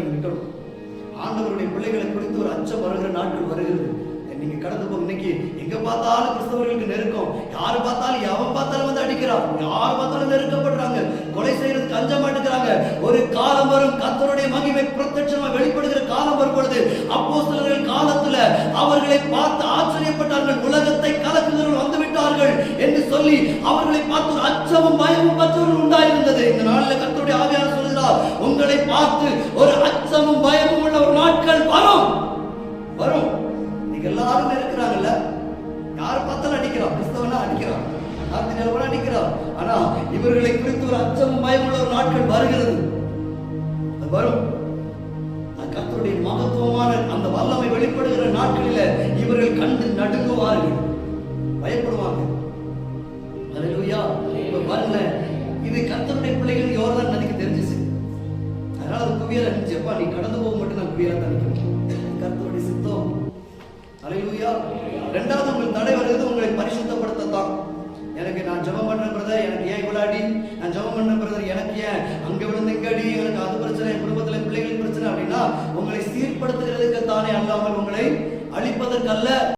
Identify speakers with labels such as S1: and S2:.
S1: நீங்க விட்டணும் ஆண்டவருடைய பிள்ளைகளை குறித்து ஒரு அச்சம் வருகிற நாட்கள் வருகிறது. நீங்க கடந்து போக இன்னைக்கு எங்க பார்த்தாலும் கிறிஸ்தவர்களுக்கு நெருக்கம். யாரு பார்த்தாலும் எவன் பார்த்தாலும் வந்து அடிக்கிறான். யார் பார்த்தாலும் நெருக்கப்படுறாங்க. கொலை செய்யறதுக்கு அஞ்ச மாட்டுக்கிறாங்க ஒரு காலம் வரும் கத்தருடைய மகிமை பிரத்யட்சமா வெளிப்படுகிற காலம் வரும் பொழுது சிலர்கள் காலத்துல அவர்களை பார்த்து ஆச்சரியப்பட்டார்கள். உலகத்தை கலக்குகிறவர்கள் வந்து விட்டார்கள் என்று சொல்லி அவர்களை பார்த்து ஒரு அச்சமும் பயமும் பற்றவர்கள் உண்டாயிருந்தது. இந்த நாளில் கத்தருடைய ஆவியார் சொல்கிறார் உங்களை பார்த்து ஒரு யார் பார்த்தாலும் அடிக்கிறான் கிறிஸ்தவனா அடிக்கிறான் நார்த்தி நிலவரம் அடிக்கிறான் ஆனா இவர்களை குறித்து ஒரு அச்சம் பயமுள்ள ஒரு நாட்கள் வருகிறது. அது வரும். கத்தருடைய மகத்துவமான அந்த வல்லமை வெளிப்படுகிற நாட்களில இவர்கள் கண்டு நடுங்குவார்கள். பயப்படுவாங்க. அல்லேலூயா பாருங்க இது கத்தருடைய பிள்ளைகள் யோர்தான் நதிக்கு தெரிஞ்சிச்சு. அதனால அது குவியல இருந்துச்சு. நீ கடந்து போக மட்டும் நான் குவியல தான் நினைக்கிறேன் ரெண்டாவது உங்கள் தடை வருகிறது உங்களை பரிசுத்தப்படுத்தத்தான். எனக்கு நான் ஜபம் பண்ண பிரதர் எனக்கு ஏன் இவ்வளவு அடி? நான் ஜபம் பண்ண பிரதர் எனக்கு ஏன்? அங்க விழுந்து இங்க அடி? எனக்கு அது பிரச்சனை என் குடும்பத்துல பிள்ளைகள் பிரச்சனை அப்படின்னா உங்களை சீர்படுத்துகிறதுக்கு தானே அல்லாமல் உங்களை அழிப்பதற்கல்ல.